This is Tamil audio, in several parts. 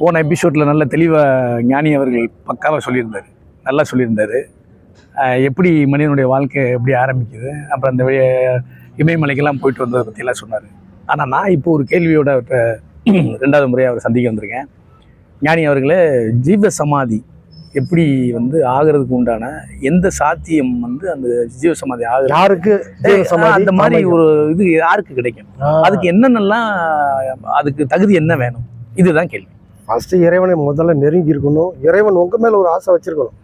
போன எபிசோடில் நல்ல தெளிவாக ஞானி அவர்கள் பக்காவாக சொல்லியிருந்தார். நல்லா சொல்லியிருந்தார். எப்படி மனிதனுடைய வாழ்க்கை எப்படி ஆரம்பிக்குது? அப்புறம் அந்த இமயமலைக்கெல்லாம் போயிட்டு வந்ததை பற்றியெல்லாம் சொன்னார். ஆனால் நான் இப்போ ஒரு கேள்வியோட ரெண்டாவது முறையாக அவர் சந்திக்க வந்திருக்கேன். ஞானி அவர்களே ஜீவ சமாதி எப்படி வந்து ஆகிறதுக்கு உண்டான எந்த சாத்தியம் வந்து அந்த ஜீவ சமாதி ஆகுது யாருக்கு ஜீவ சமாதி? அந்த மாதிரி? ஒரு இது யாருக்கு கிடைக்கும். அதுக்கு என்னென்னலாம் அதுக்கு தகுதி என்ன வேணும்? இதுதான் கேள்வி. ஃபஸ்ட்டு இறைவனை முதல்ல நெருங்கி இருக்கணும். இறைவன் உங்க மேலே ஒரு ஆசை வச்சுருக்கணும்.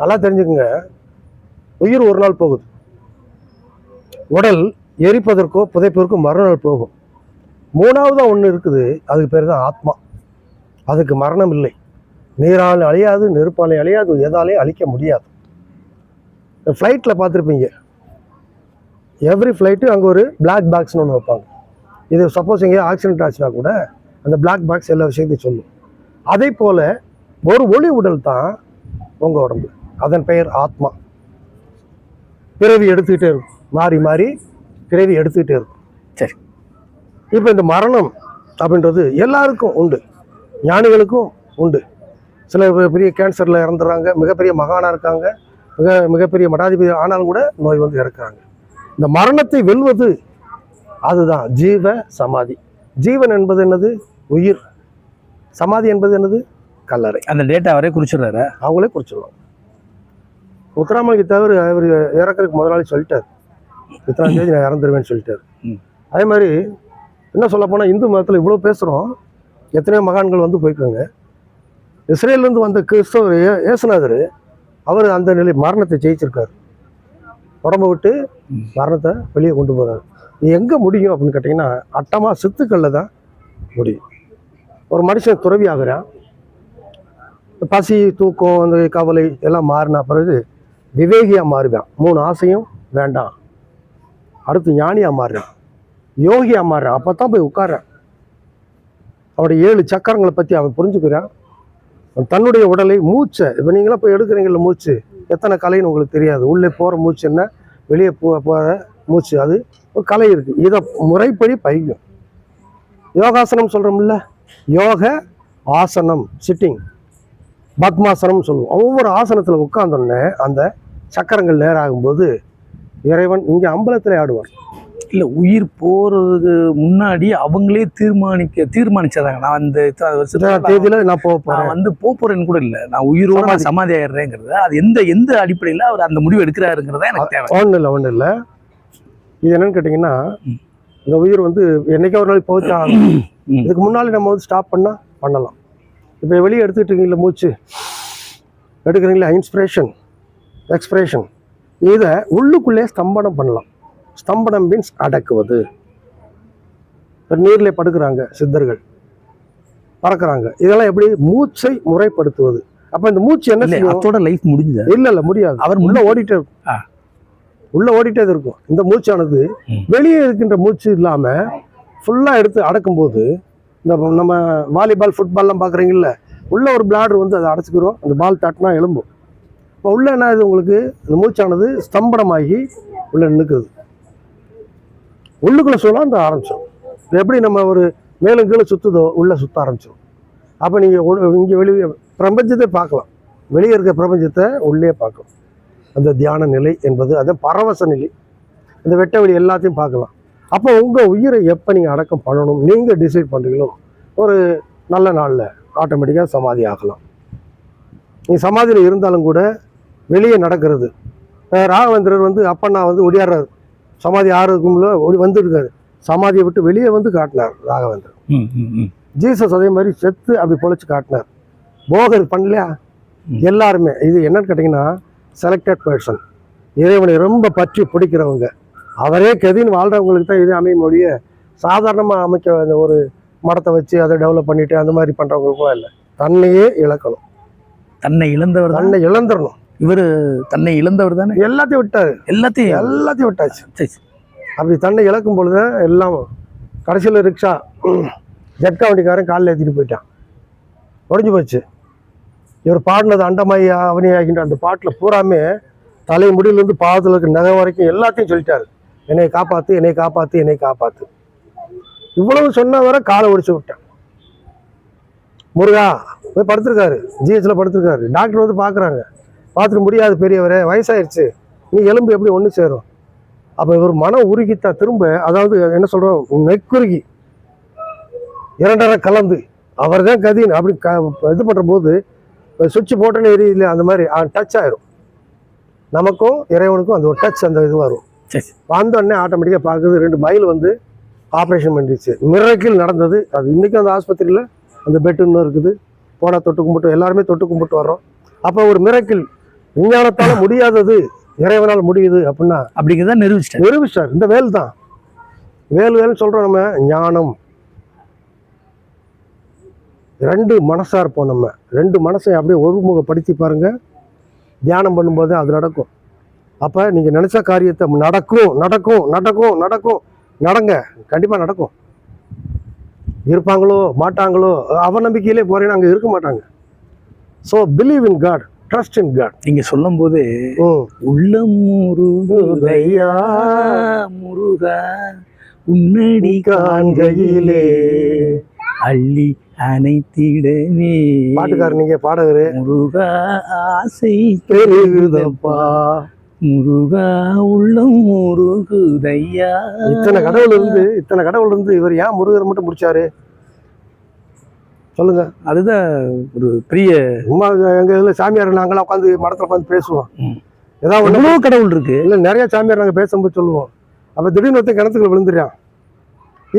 நல்லா தெரிஞ்சுக்கோங்க. உயிர் ஒரு நாள் போகுது. உடல் எரிப்பதற்கோ புதைப்பதற்கோ மறுநாள் போகும். மூணாவதாக ஒன்று இருக்குது. அதுக்கு பேர் தான் ஆத்மா. அதுக்கு மரணம் இல்லை. நீரால் அழியாது நெருப்பாலே அழியாது எதாலையும் அழிக்க முடியாது. ஃப்ளைட்டில் பார்த்துருப்பீங்க. எவ்ரி ஃப்ளைட்டு அங்கே ஒரு பிளாக் பாக்ஸ்னு ஒன்று வைப்பாங்க. இது சப்போஸ் எங்கேயோ ஆக்சிடென்ட் ஆச்சுன்னா கூட அந்த பிளாக் பாக்ஸ் எல்லா விஷயத்தையும் சொல்லும். அதே போல ஒரு ஒளி உடல் தான் உங்க உடம்பு. அதன் பெயர் ஆத்மா. பிறவி எடுத்துக்கிட்டே இருக்கும். மாறி மாறி பிறவி எடுத்துக்கிட்டே இருக்கும். சரி. இப்போ இந்த மரணம் அப்படின்றது எல்லாருக்கும் உண்டு. ஞானிகளுக்கும் உண்டு. சில பெரிய கேன்சரில் இறந்துடுறாங்க. மிகப்பெரிய மகானா இருக்காங்க. மிக மிகப்பெரிய மடாதிபதி ஆனாலும் கூட நோய் வந்து இறக்குறாங்க. இந்த மரணத்தை வெல்வது அதுதான். ஜீவ சமாதி. ஜீவன் என்பது என்னது? உயிர். சமாதி என்பது என்னது? கல்லறை. அந்த டேட்டா அவரே குறிச்சிடுறாரு? அவங்களே குறிச்சிடலாம். முத்துராமலிங்க தவிர அவர் இறக்கறதுக்கு முதலாளி சொல்லிட்டார். இத்தனாம் தேதி நான் இறந்துருவேன்னு சொல்லிட்டார். அதே மாதிரி என்ன சொல்ல போனால் இந்து மதத்தில் இவ்வளோ பேசுகிறோம் எத்தனையோ மகான்கள் வந்து போய்க்காங்க இஸ்ரேல்லேருந்து வந்த கிறிஸ்தவர் ஏசுநாதர் அவர் அந்த நிலை மரணத்தை ஜெயிச்சிருக்காரு. உடம்ப விட்டு. மரணத்தை வெளியே கொண்டு போகிறார் எங்கே முடியும் அப்படின்னு கேட்டிங்கன்னா அட்டமாக சித்துக்கல்ல தான் முடியும். ஒரு மனுஷன் துறவி ஆகுறான் பசி தூக்கம் அந்த கவலை எல்லாம் மாறின பிறகு விவேகியாக மாறுவான். மூணு ஆசையும் வேண்டாம். அடுத்து ஞானியாக மாறுறான். யோகியாக மாறுறான். அப்போ தான் போய் உட்கார்றான். அவருடைய ஏழு சக்கரங்களை பற்றி அவன் புரிஞ்சுக்கிறான். தன்னுடைய உடலை மூச்சை இப்போ நீங்களாம் போய் எடுக்கிறீங்கள மூச்சு? எத்தனை கலைன்னு உங்களுக்கு தெரியாது. உள்ளே போகிற மூச்சு என்ன? வெளியே போ போகிற மூச்சு. அது ஒரு கலை இருக்குது இதை முறைப்படி பயிக்கும். யோகாசனம் சொல்கிறோம்ல யோக ஆசனம் சிட்டிங் பத்மாசனம் சொல்லுவோம். ஒவ்வொரு ஆசனத்தில் உட்கார்ந்தோடனே அந்த சக்கரங்கள் நேராகும்போது இறைவன் இங்கே அம்பலத்தில் ஆடுவார். இல்ல உயிர் போறதுக்கு முன்னாடி அவங்களே தீர்மானிக்க தீர்மானிச்சதாங்க. நான் அந்த தேதியில நான் போக போறேன். வந்து போப் போறேன்னு கூட இல்ல. நான் உயிரோட நான் சமாதி. ஆயிடுறேங்கிறது. அது எந்த எந்த அடிப்படையில அவர் அந்த முடிவு எடுக்கிறாருங்கிறதா எனக்கு தேவை ஒன்றும் இல்லை ஒன்றும் இல்லை இது என்னன்னு கேட்டிங்கன்னா. இந்த உயிர் வந்து என்னைக்கோ ஒரு நாளைக்கு போச்சா. இதுக்கு முன்னாடி நம்ம வந்து ஸ்டாப் பண்ணால் பண்ணலாம். இப்போ வெளியே எடுத்துக்கிட்டு இருக்கீங்களா மூச்சு? எடுக்கிறீங்களா இன்ஸ்பிரேஷன் எக்ஸ்பிரேஷன் இதை உள்ளுக்குள்ளே ஸ்தம்பனம் பண்ணலாம். ஸ்தம்பனம் மீன்ஸ் அடக்குவது. இப்போ நீரில் படுக்கிறாங்க சித்தர்கள். பறக்குறாங்க. இதெல்லாம் எப்படி? மூச்சை முறைப்படுத்துவது. அப்போ இந்த மூச்சு என்ன அத்தோட லைஃப் முடிஞ்சுது? இல்ல இல்ல முடியாது. அவர் உள்ள ஓடிட்டே இருக்கும். உள்ள ஓடிட்டே இருக்கும். இந்த மூச்சானது. வெளியே இருக்கின்ற மூச்சு இல்லாம ஃபுல்லாக எடுத்து அடக்கும்போது இந்த நம்ம வாலிபால் ஃபுட்பால்லாம் பார்க்குறீங்கள உள்ள ஒரு பிளாடர் வந்து அதை அடைச்சிக்கிறோம். அந்த பால் தட்டினா எலும்பும் இப்போ உள்ள என்ன ஆகுது உங்களுக்கு? இந்த மூச்சானது ஸ்தம்பனமாகி உள்ள நிற்குது உள்ளுக்குள்ளே சொல்ல அந்த ஆரம்பிச்சிடும் இப்போ எப்படி நம்ம ஒரு மேலும் கீழே சுற்றுதோ உள்ளே சுற்ற ஆரம்பிச்சிடும் அப்போ நீங்கள் இங்கே வெளியே பிரபஞ்சத்தை பார்க்கலாம். வெளியே இருக்க பிரபஞ்சத்தை உள்ளே பார்க்கலாம். அந்த தியான நிலை என்பது அது பரவச நிலை. இந்த வெட்ட வெளி எல்லாத்தையும் பார்க்கலாம். அப்போ உங்கள் உயிரை எப்போ நீங்கள் அடக்கம் பண்ணணும்? நீங்கள் டிசைட் பண்ணுறீங்களோ ஒரு நல்ல நாளில் ஆட்டோமேட்டிக்காக சமாதி ஆகலாம். நீ சமாதியில் இருந்தாலும் கூட வெளியே நடக்கிறது. ராகவேந்திரர் வந்து அப்பண்ணா வந்து ஒடியாடுறாரு. சமாதி ஆறுக்குள்ள ஒடி வந்துருக்காரு. சமாதியை விட்டு வெளியே வந்து காட்டினார் ம். ஜீசஸ் அதே மாதிரி செத்து அப்படி பொழைச்சு காட்டினார். போகர் பண்ணலையா. எல்லாருமே. இது என்னன்னு கேட்டிங்கன்னா செலக்டட் பர்சன் இறைவனை ரொம்ப பற்றி பிடிக்கிறவங்க. அவரே கதின்னு வாழ்றவங்களுக்கு தான் இது அமையும் ஒழிய சாதாரணமாக அமைக்க அந்த ஒரு மடத்தை வச்சு அதை டெவலப் பண்ணிட்டு அந்த மாதிரி பண்ணுறவங்களுக்கும் இல்லை. தன்னையே இழக்கணும். தன்னை இழந்தவர் தான்? தன்னை இழந்துடணும் இவரு தன்னை இழந்தவர் தானே? எல்லாத்தையும் விட்டாரு. எல்லாத்தையும். எல்லாத்தையும் விட்டாச்சு. அப்படி தன்னை இழக்கும் பொழுது எல்லாம் கடைசியில் ரிக்ஷா ஜட்கா வண்டிக்காரன் காலில் ஏற்றிட்டு போயிட்டான். உடஞ்சி போச்சு. இவர் பாடினது அண்டமாயி அவனியாகின்ற அந்த பாட்டில் பூராமே தலை முடியிலேருந்து பாதத்தில் இருக்க நகை வரைக்கும் எல்லாத்தையும் சொல்லிட்டாரு. என்னை காப்பாற்று என்னை காப்பாற்று என்னை காப்பாற்று இவ்வளவு சொன்ன வரை காலை ஒடிச்சு விட்டேன். முருகா போய் படுத்திருக்காரு. ஜிஹெச்ல படுத்திருக்காரு. டாக்டர் வந்து பார்க்குறாங்க பார்த்துட்டு முடியாது பெரியவரே வயசாயிருச்சு. நீ எலும்பு எப்படி ஒன்று சேரும்? அப்போ இவர் மனம் உருகித்தா திரும்ப அதாவது என்ன சொல்கிறோம் நெக்குருகி இரண்டரை கலந்து. அவர் தான் கதின்னு அப்படி க இது பண்ணுற போது சுவிட்ச் போட்டோன்னு எரியல அந்த மாதிரி டச் ஆயிரும். நமக்கும் இறைவனுக்கும் அந்த ஒரு டச் அந்த இது வரும். சரி வந்த உடனே ஆட்டோமேட்டிக்காக பார்க்குது ரெண்டு மைல் வந்து ஆப்ரேஷன் பண்ணிடுச்சு. மிரக்கில் நடந்தது. அது இன்றைக்கும் அந்த ஆஸ்பத்திரியில் அந்த பெட் இன்னும் இருக்குது. போனால் தொட்டு கும்பிட்டு எல்லாருமே தொட்டு கும்பிட்டு வர்றோம். அப்போ ஒரு மிரக்கில் விஞ்ஞானத்தால் முடியாதது. இறைவனால் முடியுது அப்படின்னா அப்படிங்கிறத நிரூபிச்சிட்டாரு. நிரூபிச்சார் இந்த வேல் தான். வேல் வேல்னு சொல்கிறோம் நம்ம ஞானம். ரெண்டு மனசா இருப்போம் நம்ம. ரெண்டு மனசை அப்படியே ஒருமுகப்படுத்தி பாருங்க. தியானம் பண்ணும்போது அது நடக்கும். அப்போ நீங்கள் நினச்ச காரியத்தை நடக்கும் நடக்கும் நடக்கும் நடக்கும். நடங்க. கண்டிப்பாக நடக்கும். இருப்பாங்களோ மாட்டாங்களோ அவநம்பிக்கையிலே போறேன்னு அங்கே இருக்க மாட்டாங்க. So believe in God trust in God நீங்க சொல்லும் போது உள்ளம் முருகையா முருகா உன்னடி காண்கையிலே. அள்ளி அணைத்திடவே பாட்டுக்காரர் நீங்கள் பாடகரு. முருகா ஆசை பெருகுதப்பா முருகா உள்ளம் முருகுதையா. இத்தனை கடவுள் இருந்து இத்தனை கடவுள் இருந்து இவர் ஏன் முருகர் மட்டும் முடிச்சாரு சொல்லுங்க. அதுதான் ஒரு பெரிய சும்மா எங்க இதுல சாமியார் நாங்களாம் உட்காந்து மடத்துல உட்காந்து பேசுவோம். ஏதாவது எவ்வளவு கடவுள் இருக்கு. இல்ல நிறைய சாமியார் நாங்க பேசும்போது சொல்லுவோம். அப்ப திடீர்னு ஒருத்தன் கிணத்துக்குள்ள விழுந்துடுறான்.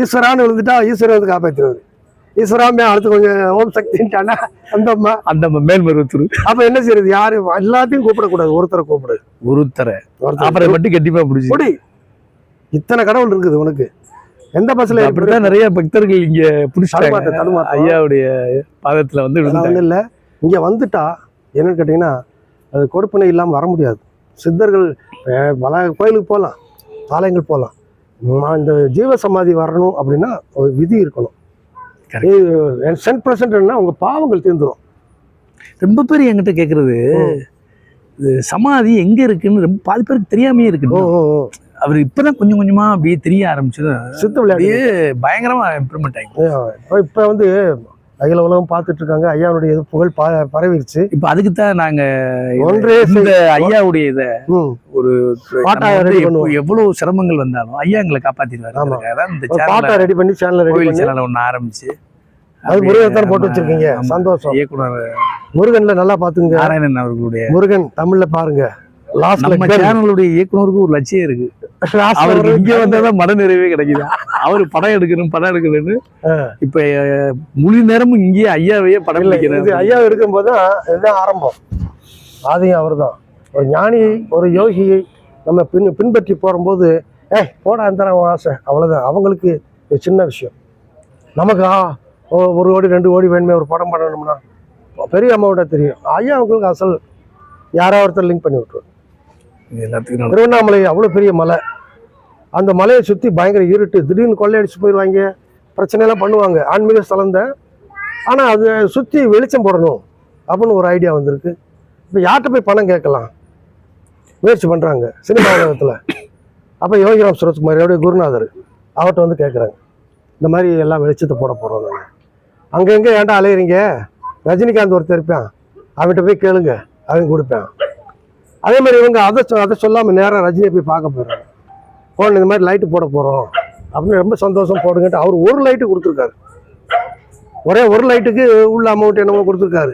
ஈஸ்வரான்னு விழுந்துட்டா ஈஸ்வரன் வந்து காப்பாற்றுவாரு ஈஸ்வராமே அடுத்து கொஞ்சம் ஓம் சக்தின்ட்டானா அந்த அம்மா அந்த மேல்மருவத்தூர் அப்ப என்ன செய்யறது யாரு? எல்லாத்தையும் கூப்பிடக்கூடாது. ஒருத்தரை கூப்பிடு. ஒருத்தர. ஒருத்தரை. மட்டும் கண்டிப்பா பிடிச்சி. குடி. இத்தனை கடவுள் இருக்குது உனக்கு. எந்த பஸ்ல அப்படித்தான் நிறைய பக்தர்கள் இங்க தடுமாட்டம். ஐயாவுடைய பாதத்துல வந்து இல்லை. இங்கே வந்துட்டா என்னன்னு கேட்டிங்கன்னா அது கொடுப்பனை இல்லாமல் வர முடியாது. சித்தர்கள் பல கோயிலுக்கு போகலாம் ஆலயங்கள் போகலாம் இந்த ஜீவ சமாதி வரணும் அப்படின்னா ஒரு விதி இருக்கணும். சென்ட் பர்சன்ட்னா உங்கள் பாவங்கள் தீர்ந்துரும். ரொம்ப பேர் என்கிட்ட கேக்குறது ம். இது சமாதி எங்க இருக்குன்னு ரொம்ப பாதி பேருக்கு தெரியாமே இருக்கு. அவர் இப்பதான் கொஞ்சம் கொஞ்சமா அப்படியே தெரிய ஆரம்பிச்சது சித்த விளையாட்டு அப்படியே பயங்கரமா இம்ப்ரூவ்மெண்ட் ஆகி இப்போ வந்து அகில உலகம் பார்த்துட்டு இருக்காங்க ஐயாவுடைய இது புகழ் ப பரவிருச்சு. இப்ப அதுக்கு தான் நாங்க ஒன்றே இந்த ஐயாவுடைய இத ஒரு பாட்டா. எவ்வளவு சிரமங்கள் வந்தாலும் ஐயா எங்களை காப்பாத்திடுவாரு. பாட்டை ரெடி பண்ணி சேனலை ரெடி பண்ணி. சேனல் ஒண்ணு ஆரம்பிச்சு. அது முருகன் போட்டு நம்ம- வச்சிருக்கீங்க. சந்தோஷம். இயக்குனர் முருகன்ல நல்லா பாத்துங்க நாராயணன் அவர்களுடைய முருகன் தமிழ்ல பாருங்க. நம்ம சேனலுடைய இயக்குனருக்கு ஒரு லட்சியம் இருக்கு. அவருக்கு இங்க வந்தாதான் மன நிறைவே கிடைக்குது. அவர் படம் எடுக்கணும் படம் எடுக்கணும்னு இப்ப முழு நேரமும் இங்கேயே ஐயாவையே படம் பிடிக்கிறேன் ஐயா இருக்கும்போது தான் இதுதான் ஆரம்பம். ஆதியும் அவர்தான். ஒரு ஞானி ஒரு யோகியை நம்ம பின் பின்பற்றி போகும்போது ஏய் போடா அந்த ஆசை. அவ்வளவுதான். அவங்களுக்கு சின்ன விஷயம். நமக்கு ஒரு கோடி ரெண்டு கோடி வேணுமே ஒரு படம் பண்ணணும்னா பெரிய அமௌண்ட்டாக தெரியும். ஐயா அவங்களுக்கு அசல் யாரோ ஒருத்தர் லிங்க் பண்ணி விட்டுருவோம் இது எல்லாத்துக்கும் திருவண்ணாமலை அவ்வளோ பெரிய மலை. அந்த மலையை சுற்றி பயங்கர இருட்டு. திடீர்னு கொள்ளையடிச்சு போயிடுவாங்க. பிரச்சனையெல்லாம் பண்ணுவாங்க. ஆன்மீக ஸ்தலம் தான் ஆனால் அதை சுற்றி வெளிச்சம் போடணும் அப்படின்னு ஒரு ஐடியா வந்திருக்கு. இப்போ யார்கிட்ட போய் பணம் கேட்கலாம்? முயற்சி பண்ணுறாங்க சினிமா உலகத்தில். அப்போ யோகிராம் சுரத்குமார் என்னுடைய குருநாதர் அவர்கிட்ட வந்து கேட்குறாங்க இந்த மாதிரி எல்லாம் வெளிச்சத்தை போட போகிறோம் நாங்கள் அங்கங்கே ஏன்டா அலையிறீங்க? ரஜினிகாந்த் ஒருத்தர் இருப்பான். அவன்கிட்ட போய் கேளுங்க. அவன் கொடுப்பேன். அதே மாதிரி இவங்க அதை சொ- அதை சொல்லாமல் நேராக ரஜினியை போய் பார்க்க போயிடுறாங்க போன இந்த மாதிரி லைட்டு போட போகிறோம் அப்படின்னு ரொம்ப சந்தோஷம் போடுங்கன்ட்டு அவர் ஒரு லைட்டு கொடுத்துருக்காரு. ஒரே ஒரு லைட்டுக்கு உள்ள அமௌண்ட் என்னமோ கொடுத்துருக்காரு.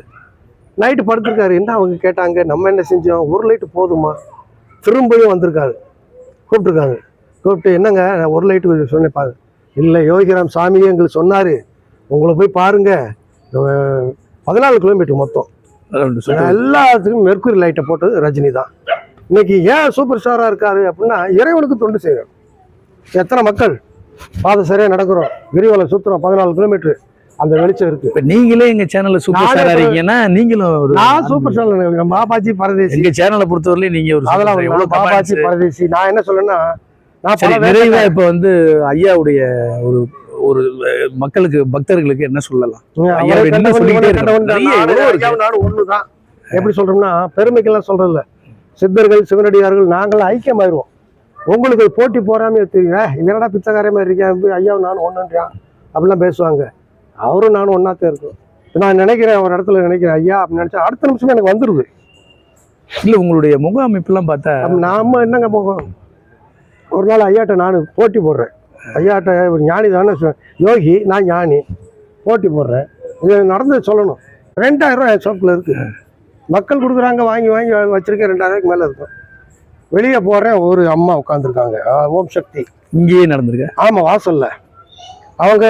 நைட்டு படுத்திருக்காரு. என்ன அவங்க கேட்டாங்க? நம்ம என்ன செஞ்சோம்? ஒரு லைட்டு போதுமா? திரும்பியும் வந்திருக்காரு. கூப்பிட்டுருக்காங்க. கூப்பிட்டு என்னங்க? நான் ஒரு லைட்டு சொன்னேன் பாரு இல்லை யோகிராம் சாமியே எங்களுக்கு சொன்னார். உங்களை போய் பாருங்கள் பதினாலு கிலோமீட்டர் மொத்தம். எல்லாத்துக்கும் மெர்க்குரி லைட்டை போட்டது ரஜினி தான். இன்னைக்கு ஏன் சூப்பர் ஸ்டாரா இருக்காரு அப்படின்னா இறைவனுக்கு தொண்டு செய்யறோம் எத்தனை மக்கள் பாதை சரியா நடக்கிறோம்? கிரிவலம் சுத்துறோம் பதினாலு கிலோமீட்டர் அந்த வெளிச்சம் இருக்கு. இப்ப நீங்களே எங்க சேனல்ல சூப்பர் ஸ்டாரா இருக்கீங்கன்னா நீங்களும் நான் சூப்பர் ஸ்டார் பாபாஜி பரதேசி. எங்க சேனலை பொறுத்தவரையிலும் நீங்க ஒரு அதெல்லாம் பாபாஜி. பரதேசி. நான் என்ன சொல்லேன்னா நான் நிறைவா இப்ப வந்து ஐயாவுடைய ஒரு ஒரு மக்களுக்கு பக்தர்களுக்கு என்ன சொல்லலாம்? ஐயா, ஒண்ணுதான். எப்படி சொல்றோம்னா பெருமைக்கெல்லாம் சொல்றது இல்ல சித்தர்கள் சிவனடியார்கள் நாங்களாம் ஐக்கியமாயிருவோம். உங்களுக்கு போட்டி போறாமே தெரியும் "ஏய், இவன் என்னடா பிச்சைக்காரே மாதிரி இருக்கேன் ஐயாவும் நானும் ஒண்ணுன்றான் அப்படிலாம் பேசுவாங்க. அவரும் நானும் ஒன்னாத்தான் இருக்கோம். நான் நினைக்கிறேன் ஒரு இடத்துல நினைக்கிறேன் ஐயா அப்படின்னு நினைச்சா அடுத்த நிமிஷமே எனக்கு வந்துருது. இல்லை உங்களுடைய முக அமைப்பெல்லாம் பார்த்தா நாம என்னங்க போகும் ஒரு நாள் ஐயாட்ட நான் போட்டி போடுறேன். ஐயாட்ட ஒரு ஞானி தானே யோகி நான் ஞானி. போட்டி போடுறேன். இது நடந்தது சொல்லணும். ரெண்டாயிரம் ரூபாய் என் ஷாப்பில் இருக்கு. மக்கள் கொடுக்குறாங்க வாங்கி வாங்கி வச்சிருக்கேன் ரெண்டாயிரம் ரூபாய்க்கு மேலே இருக்கும். வெளியே போடுறேன் ஒரு அம்மா உட்காந்துருக்காங்க ஓம் சக்தி. இங்கேயே நடந்திருக்கு? ஆமாம் வாசல்ல. அவங்க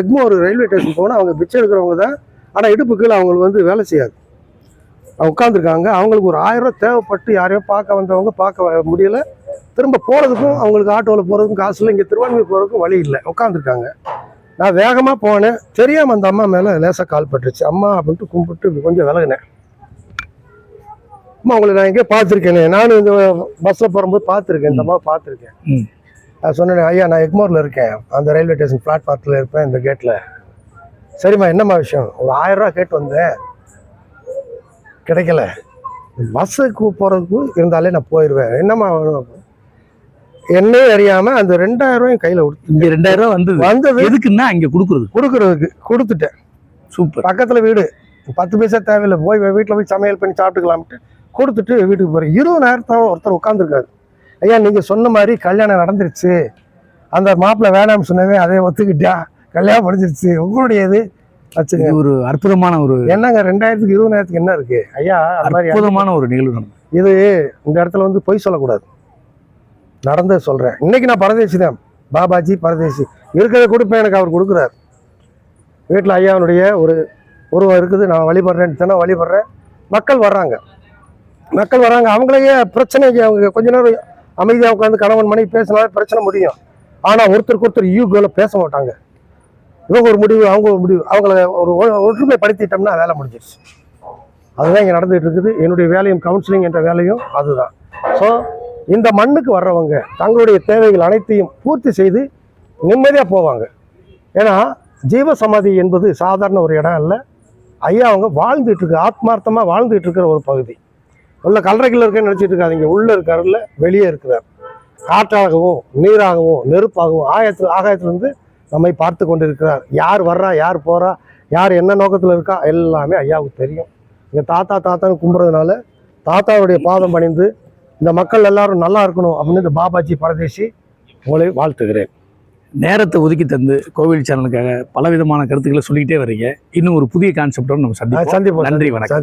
எக்மோர் ரயில்வே ஸ்டேஷன் போனால் அவங்க பிச்சை எடுக்கிறவங்க தான். ஆனால் இடுப்பு கீழே அவங்களுக்கு வந்து வேலை செய்யாது. உட்காந்துருக்காங்க அவங்களுக்கு ஒரு ஆயிரம் தேவைப்பட்டு யாரையோ பார்க்க வந்தவங்க பார்க்க முடியல. திரும்ப போகிறதுக்கும் அவங்களுக்கு ஆட்டோவில் போகிறதுக்கும் காசு இல்லை. இங்கே திருவான்மையூர் போகிறதுக்கும் வழி இல்லை. உட்காந்துருக்காங்க நான் வேகமாக போனேன். தெரியாமல் அந்த அம்மா மேலே லேசாக கால் பட்டுருச்சு. அம்மா அப்படின்ட்டு கும்பிட்டு கொஞ்சம் விலகினேன். அம்மா உங்களை நான் எங்கேயோ பார்த்துருக்கேனே. நானும் இந்த பஸ்ஸில் போகும்போது பார்த்துருக்கேன். இந்த அம்மா பார்த்துருக்கேன். நான் சொன்னேன் ஐயா நான் எக்மோரில் இருக்கேன். அந்த ரயில்வே ஸ்டேஷன் பிளாட்ஃபாரத்தில் இருப்பேன் இந்த கேட்டில் சரிம்மா என்னம்மா விஷயம்? ஒரு ஆயிரம் ரூபா கேட்டு வந்தேன். கிடைக்கல. பஸ்ஸுக்கு போகிறதுக்கு இருந்தாலே நான் போயிடுவேன் என்னம்மா வேணும்? என்னையே அறியாமல் அந்த ரெண்டாயிரம் ரூபாயும் கையில் கொடுத்து இங்க ரெண்டாயிரம் ரூபாய் வந்தது. வந்தது. எதுக்குன்னா இங்க கொடுக்குறது. கொடுக்குறதுக்கு கொடுத்துட்டேன். சூப்பர். பக்கத்தில் வீடு. பத்து பைசா தேவையில்லை. போய் வீட்டில் போய் சமையல் பண்ணி சாப்பிட்டுக்கலாம்ட்டு கொடுத்துட்டு வீட்டுக்கு போகிறேன் இருபதாயிரத்தான் ஒருத்தர் உட்காந்துருக்காரு ஐயா நீங்கள் சொன்ன மாதிரி கல்யாணம் நடந்துருச்சு. அந்த மாப்பிள்ளை வேணாம்னு சொன்னவே அதை ஒத்துக்கிட்டா. கல்யாணம் முடிஞ்சிருச்சு. உங்களுடைய இது. வச்சுங்க ஒரு அற்புதமான ஒரு என்னங்க ரெண்டாயிரத்துக்கு இருபதாயிரத்துக்கு என்ன இருக்கு? ஐயா அற்புதமான ஒரு நிகழ்வு. இது இந்த இடத்துல வந்து பொய் சொல்லக்கூடாது. நடந்தது சொல்கிறேன் இன்றைக்கி நான் பரதேசி தான். பாபாஜி பரதேசி. இருக்கிறத கொடுப்பேன் எனக்கு அவர் கொடுக்குறாரு. வீட்டில் ஐயாவுடைய ஒரு உருவம் இருக்குது. நான் வழிபடுறேன்னு தினம் வழிபடுறேன். மக்கள் வர்றாங்க. மக்கள் வராங்க அவங்களையே பிரச்சனைக்கு அவங்க கொஞ்ச நேரம் அமைதியாக உட்காந்து கணவன் மனைவி பேசினாலே பிரச்சனை முடியும். ஆனால் ஒருத்தருக்கு ஒருத்தர் யூகோவில் பேச மாட்டாங்க. இவங்க ஒரு முடிவு அவங்க ஒரு முடிவு. அவங்கள ஒரு ஒற்றுமை படுத்திட்டோம்னா வேலை முடிஞ்சிருச்சு. அதுதான் இங்கே நடந்துகிட்டு இருக்குது. என்னுடைய வேலையும் கவுன்சிலிங் என்ற வேலையும் அதுதான். ஸோ இந்த மண்ணுக்கு வர்றவங்க தங்களுடைய தேவைகள் அனைத்தையும் பூர்த்தி செய்து நிம்மதியாக போவாங்க. ஏன்னா ஜீவ சமாதி என்பது சாதாரண ஒரு இடம் அல்ல. ஐயா அவங்க வாழ்ந்துட்டுருக்கு ஆத்மார்த்தமாக வாழ்ந்துட்டு இருக்கிற ஒரு பகுதி. உள்ள கல்லறைகள் இருக்கேன்னு நினச்சிட்டு இருக்காதீங்க. உள்ளே இருக்காருல்ல வெளியே இருக்கிறார். காற்றாகவும் நீராகவும் நெருப்பாகவும் ஆயத்தில் ஆகாயத்திலிருந்து நம்மை பார்த்து கொண்டிருக்கிறார். யார் வர்றா யார் போகிறா யார் என்ன நோக்கத்தில் இருக்கா எல்லாமே ஐயாவுக்கு தெரியும். இங்கே தாத்தா தாத்தான்னு கும்பிட்றதுனால தாத்தாவுடைய பாதம் பணிந்து இந்த மக்கள் எல்லாரும் நல்லா இருக்கணும் அப்படின்னு இந்த பாபாஜி பரதேசி உங்களை வாழ்த்துகிறேன். நேரத்தை ஒதுக்கி தந்து கோவில் சேனலுக்காக பல விதமான கருத்துக்களை சொல்லிக்கிட்டே வர்றீங்க இன்னும் ஒரு புதிய கான்செப்டோட நம்ம சந்திப்போம். சந்திப்போம் நன்றி வணக்கம்.